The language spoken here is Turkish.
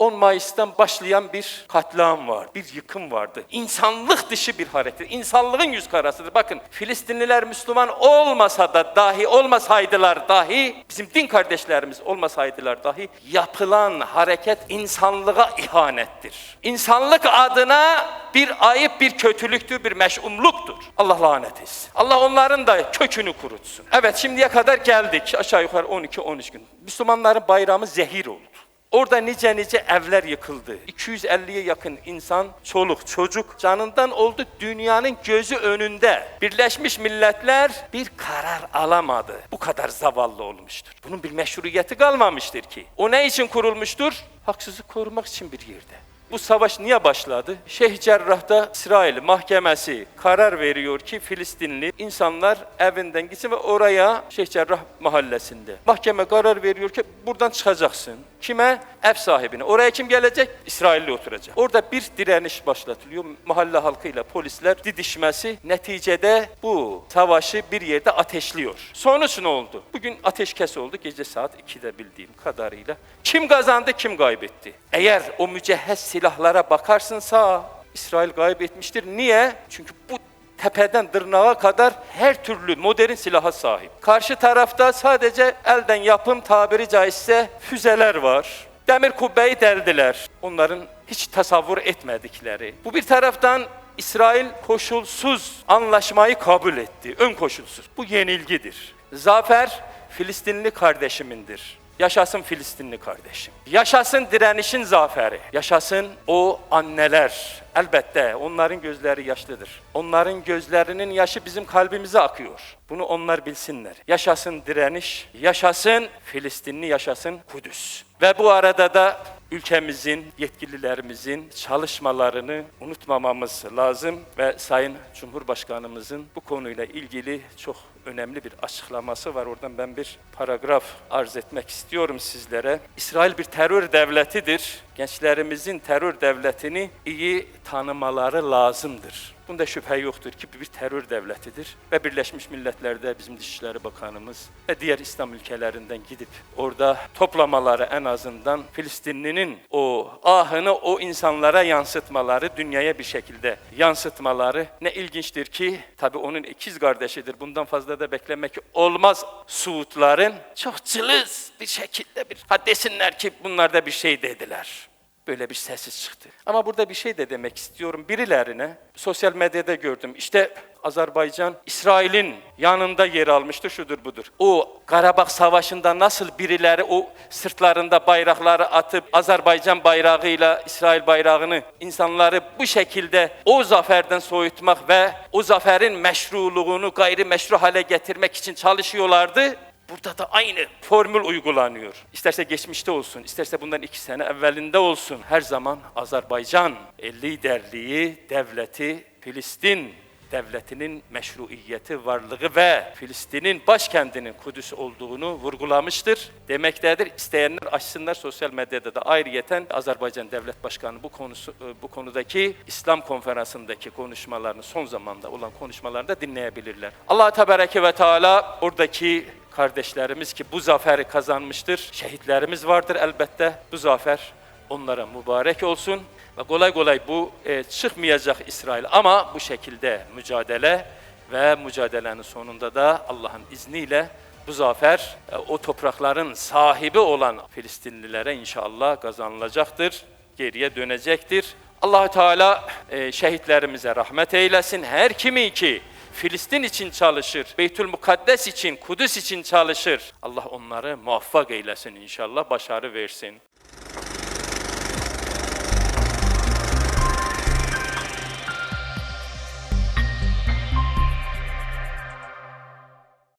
10 Mayıs'tan başlayan bir katliam var, bir yıkım vardı. İnsanlık dışı bir hareket, insanlığın yüz karasıdır. Bakın Filistinliler Müslüman olmasa da dahi, olmasaydılar dahi, bizim din kardeşlerimiz olmasaydılar dahi yapılan hareket insanlığa ihanettir. İnsanlık adına bir ayıp, bir kötülüktür, bir meş'umluktur. Allah lanet etsin. Allah onların da kökünü kurutsun. Evet şimdiye kadar geldik aşağı yukarı 12-13 gün. Müslümanların bayramı zehir oldu. Orada nice nice evler yıkıldı. 250'ye yakın insan, çoluk, çocuk canından oldu dünyanın gözü önünde. Birleşmiş Milletler bir karar alamadı. Bu kadar zavallı olmuştur. Bunun bir meşruiyeti kalmamıştır ki. O ne için kurulmuştur? Haksızlık korumak için bir yerde. Bu savaş niye başladı? Şeyh Cerrah'ta İsrail mahkemesi karar veriyor ki Filistinli insanlar evinden gitsin ve oraya Şeyh Cerrah mahallesinde. Mahkeme karar veriyor ki buradan çıkacaksın. Kime? Ev sahibine. Oraya kim gelecek? İsrailli oturacak. Orada bir direniş başlatılıyor. Mahalle halkıyla polisler didişmesi neticede bu savaşı bir yerde ateşliyor. Sonuç ne oldu? Bugün ateşkes oldu gece saat 2'de bildiğim kadarıyla. Kim kazandı, kim kaybetti? Eğer o mücehhez silahlara bakarsınsa İsrail kaybetmiştir. Niye? Çünkü bu tepeden tırnağa kadar her türlü modern silaha sahip. Karşı tarafta sadece elden yapım tabiri caizse füzeler var. Demir kubbeyi deldiler. Onların hiç tasavvur etmedikleri. Bu bir taraftan İsrail koşulsuz anlaşmayı kabul etti. Ön koşulsuz. Bu yenilgidir. Zafer Filistinli kardeşimindir. Yaşasın Filistinli kardeşim. Yaşasın direnişin zaferi. Yaşasın o anneler. Elbette onların gözleri yaşlıdır. Onların gözlerinin yaşı bizim kalbimize akıyor. Bunu onlar bilsinler. Yaşasın direniş, yaşasın Filistinli, yaşasın Kudüs. Ve bu arada da ülkemizin, yetkililerimizin çalışmalarını unutmamamız lazım ve Sayın Cumhurbaşkanımızın bu konuyla ilgili çok önemli bir açıklaması var. Oradan ben bir paragraf arz etmek istiyorum sizlere. İsrail bir terör devletidir. Gençlerimizin terör devletini iyi tanımaları lazımdır. Bunda şüphe yoktur ki bir terör devletidir ve Birleşmiş Milletler'de bizim Dışişleri Bakanımız ve diğer İslam ülkelerinden gidip orada toplamaları en azından Filistinlinin o ahını o insanlara yansıtmaları, dünyaya bir şekilde yansıtmaları ne ilginçtir ki tabi onun ikiz kardeşidir. Bundan fazla da beklemek olmaz Suudların çok cılız bir şekilde bir ha desinler ki bunlar da bir şey dediler. Böyle bir sessiz çıktı. Ama burada bir şey de demek istiyorum birilerine. Sosyal medyada gördüm. İşte Azerbaycan İsrail'in yanında yer almıştır, şudur budur. O Karabağ Savaşı'nda nasıl birileri o sırtlarında bayrakları atıp Azerbaycan bayrağıyla İsrail bayrağını insanları bu şekilde o zaferden soyutmak ve o zaferin meşruluğunu gayri meşru hale getirmek için çalışıyorlardı. Burada da aynı formül uygulanıyor. İsterse geçmişte olsun, isterse bundan iki sene evvelinde olsun. Her zaman Azerbaycan e, liderliği, devleti, Filistin devletinin meşruiyeti, varlığı ve Filistin'in başkentinin Kudüs olduğunu vurgulamıştır. Demektedir. İsteyenler açsınlar sosyal medyada da ayrıyeten Azerbaycan Devlet Başkanı bu konusu e, bu konudaki İslam konferansındaki konuşmalarını son zamanda olan konuşmalarını da dinleyebilirler. Allah Tebareke ve Teala oradaki kardeşlerimiz ki bu zaferi kazanmıştır. Şehitlerimiz vardır elbette. Bu zafer onlara mübarek olsun. Ve kolay kolay bu e, çıkmayacak İsrail ama bu şekilde mücadele ve mücadelenin sonunda da Allah'ın izniyle bu zafer e, o toprakların sahibi olan Filistinlilere inşallah kazanılacaktır. Geriye dönecektir. allah Teala e, şehitlerimize rahmet eylesin. Her kimi ki Filistin için çalışır, Beytül Mukaddes için, Kudüs için çalışır. Allah onları muvaffak eylesin inşallah, başarı versin.